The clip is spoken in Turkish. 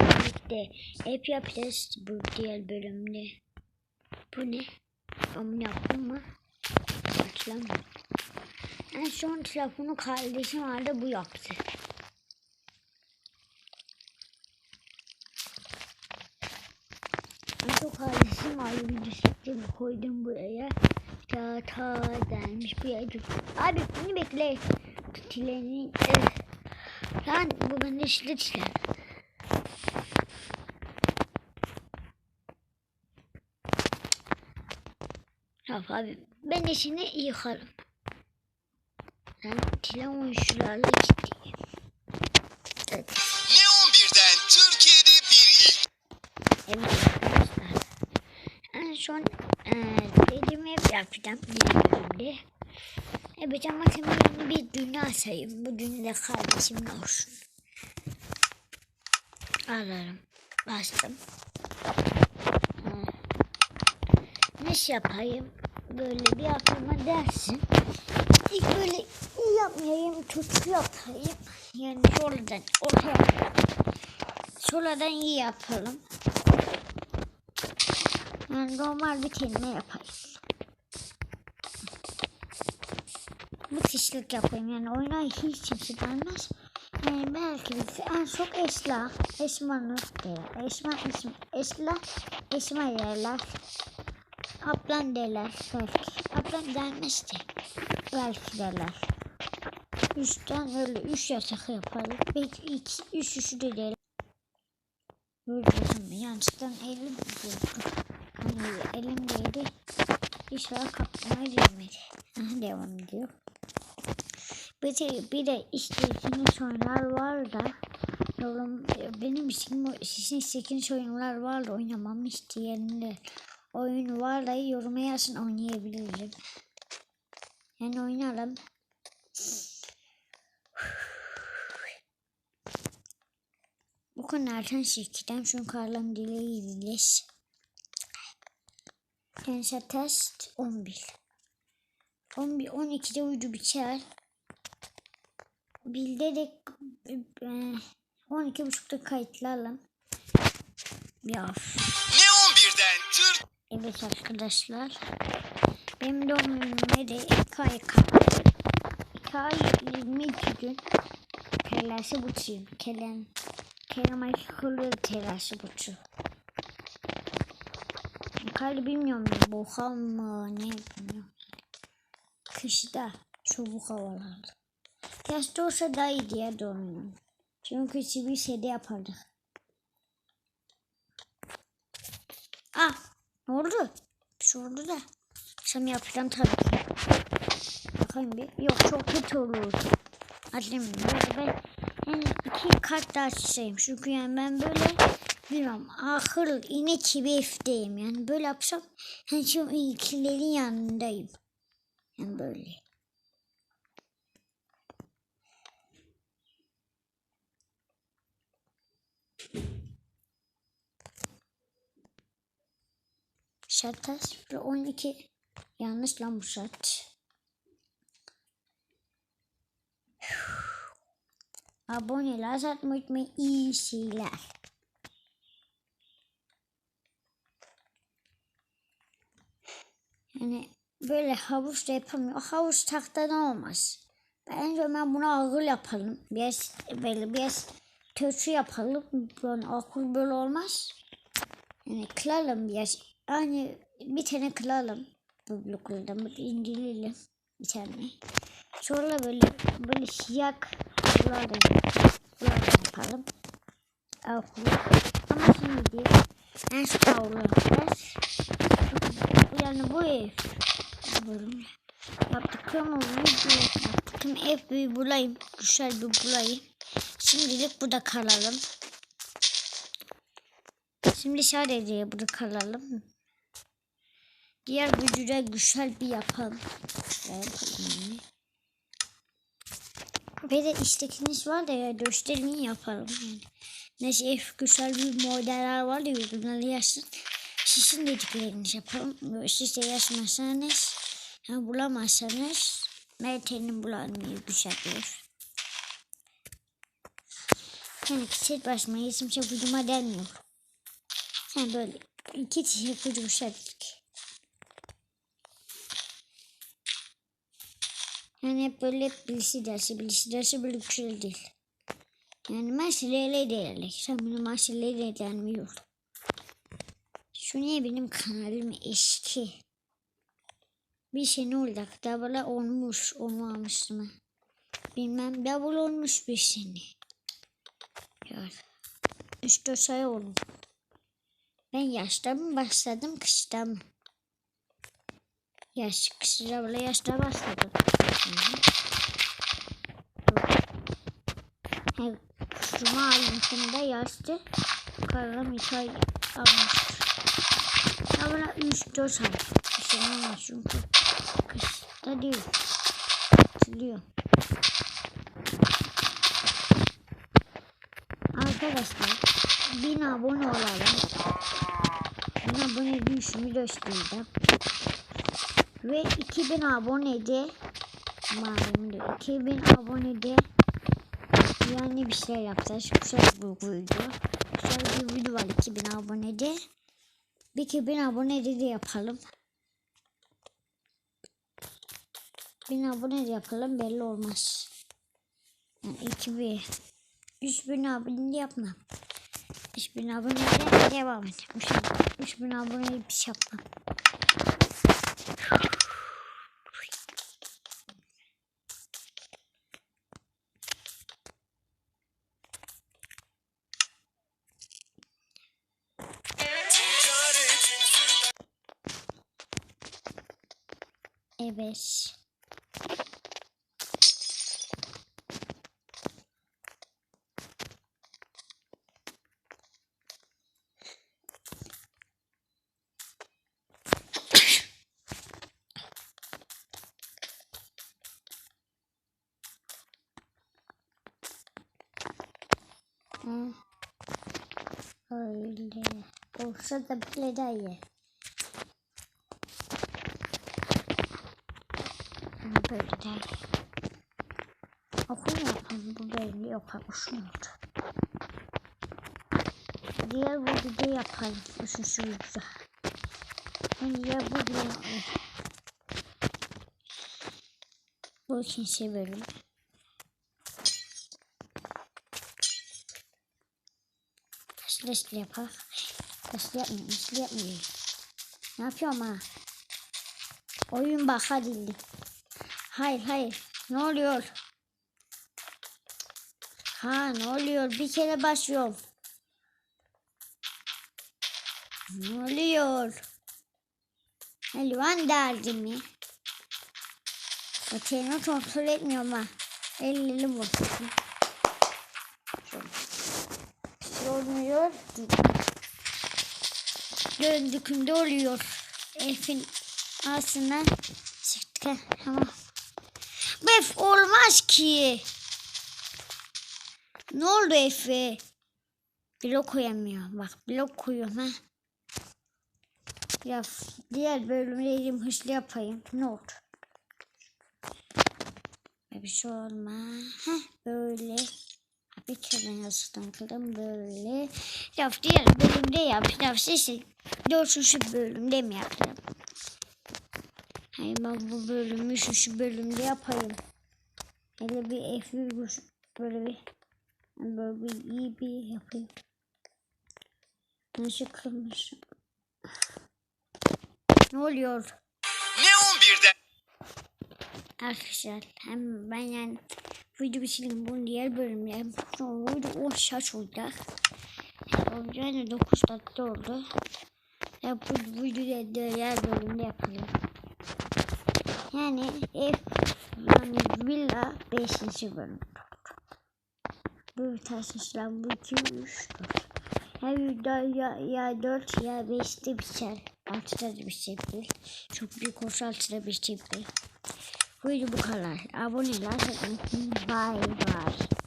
birlikte hep yapacağız bu diğer bölümde. Bu ne? Ben bunu yaptım mı? Hatırlamıyorum. En son telefonu kardeşim vardı bu yaptı. En son kardeşim vardı bir çektim koydum buraya. Ta ta denmiş bir yere. Abi beni bekle. Tilenin. Lan bu bende işte tilen. Raf abi ben de seni yıkarım. Ben tilen oyuncularla gideyim. Evet. Neon 1'den Türkiye'de bir ilk. Evet arkadaşlar. En son e, dediğimi yapacağım bir bölümde. Evet ama şimdi bir dünya sayayım. Bu dünyada kardeşimin olsun. Ararım. Bastım. Ne yapayım? Böyle bir aklıma dersin. İlk böyle iyi yapmayayım, kötü yapayım. Yani sonradan ortaya Sonradan iyi yapalım. Yani normal bir kelime yapayım. Bu kişilik yapayım yani oyuna hiç kimse gelmez. Yani belki biz en çok Esla, Esma Nur derler. Esma, Esma, Esla, Esma Ablan derler belki. Ablan gelmez de. Belki derler. Üçten öyle üç yasak yaparız. Belki iki, üç üçü de derler. Bakın yanlışlıkla elim vurdu. Hani elimdeydi. İnşallah kaptırmaya girmedi. Devam ediyor. Bir de, bir de işte ikinci oyunlar var da yorum, benim için sizin ikinci oyunlar var da oynamam isteyenler oyun var da yoruma yazın oynayabilirim. Yani oynarım. Bu konulardan şirketten şu karlam dileğiyle Gençler test 11. 11 12'de uydu biter. Bilde de e, 12.30'da kayıtlayalım. Ya Neon 1'den Türk evet arkadaşlar. Benim doğum günüme de 2 ay kaldı. 2 ay 22 gün. Telaşı buçuyum. Kelen. Kerem Aykırı telaşı buçu. Kali bilmiyorum hal mı ne bilmiyorum. Kışta soğuk havalarda. Yazda olsa daha iyi diye doğum Çünkü bir şeyde yapardık. Ne oldu? Bir şey oldu da. Sen yapacağım tabii ki. Bakayım bir. Yok çok kötü olur. Annem ben yani iki kart daha çizeyim. Çünkü yani ben böyle bilmiyorum ahır inek gibi efteyim. Yani böyle yapsam yani şu ikilerin yanındayım. Yani böyle. Şartta 12 yanlış lan bu şart. Aboneler satmayı unutmayın. İyi şeyler. Yani böyle havuç da yapamıyor. Havuç tahtadan olmaz. Bence ben bunu ağır yapalım. Biraz böyle biraz kötü yapalım. Böyle akıl böyle olmaz. Yani kılalım biraz. Yani bir tane kılalım. Bu blokuldan inceleyelim. Bir tane. Sonra böyle böyle siyah Buradan buradan yapalım. Aklı. Ama şimdi en sağlı yapacağız. Yani bu ev. Bölüm. Yaptıklarımı video yaptım. Ev bir bulayım. Güzel bir bulayım. Şimdilik burada kalalım. Şimdi sadece burada kalalım. Diğer videoda güzel bir yapalım. yapalım. Ve de istekiniz var da ya göstermeyi yapalım yani. Neyse güzel bir modeller var da yorumları yazsın. Sizin dediklerinizi yapalım. Siz de yazmazsanız yani bulamazsanız Mert'in bulanmıyor güzel bir. Sen kişi başıma isim çapıcıma denmiyor. Sen böyle iki teşekkür dedik. Yani hep böyle hep bilisi dersi, bilisi dersi güzel değil. Yani meseleyle değerli. Sen benim meseleyle denmiyor. Şu niye benim kanalım eski. Bir şey ne olacak? Double olmuş, olmamış mı? Bilmem double olmuş bir sene. Ya. Üç dört ay oldu. Ben yaşta mı başladım, kışta mı? Yaş, kışta bile yaşta başladım. Hı hı. He, Cuma ayında yaştı. Kararım iki ay almıştır. Bana 3-4 ay. Var çünkü kışta değil. Hatırlıyor. Arkadaşlar 1000 abone olalım. 1000 abone düşümü gösterdim. Ve 2000 abonede malum 2000 abonede yani bir şey yapacağız. Güzel bir video. Güzel bir video var 2000 abonede. Bir 2000 abonede de yapalım. 1000 abone de yapalım belli olmaz. Yani 2000 3000 abone de yapmam. 3000 abone de devam et. 3000 abone bir şey yapmam. Evet. Hı. Öyle. Olsa da bile daha iyi. Böyle değil. Okul yapalım bu yok hoşum oldu. Diğer videoda yapalım. Üçüncü videoda. Ben diğer videoda Bu ikinci bölüm. Nasıl yapar? Nasıl yapmıyor? Nasıl yapmıyor? Ne yapıyorum ha? Oyun baka dildi. Hayır hayır. Ne oluyor? Ha ne oluyor? Bir kere başlıyorum. Ne oluyor? Elvan derdi mi? Öteni kontrol etmiyorum ha. Bir şey olmuyor. Döndükümde oluyor. Elfin ağzına çıktı. Tamam. Bef olmaz ki. Ne oldu Efe? Blok koyamıyor. Bak blok koyuyorum ha. Ya diğer bölümleri hızlı yapayım. Ne oldu? Bir şey olmaz. Heh, böyle. Bir kere yazdım kılım böyle. Ya diğer bölümde yapacağım. Siz dördüncü bölümde mi yapacağım? Hayır ben bu bölümü şu, şu bölümde yapayım. Hele bir F1 böyle bir böyle bir iyi bir yapayım. Nasıl kırmışım? Ne oluyor? Neon 1'den Arkadaşlar hem ben yani video bitirdim bunun diğer bölümler sonra video 10 saat olacak. Yani 9 dakika oldu. Ya bu videoyu da diğer bölümde yapalım. Yani ev yani villa 5. bölüm. Bu taşışlar bu 2 3 4. Her video ya, ya 4 ya 5'te biter. 6'da da bitebilir. Çok büyük olsa 6'da bitebilir. Bu video bu kadar. Aboneler sakın. Bye bye.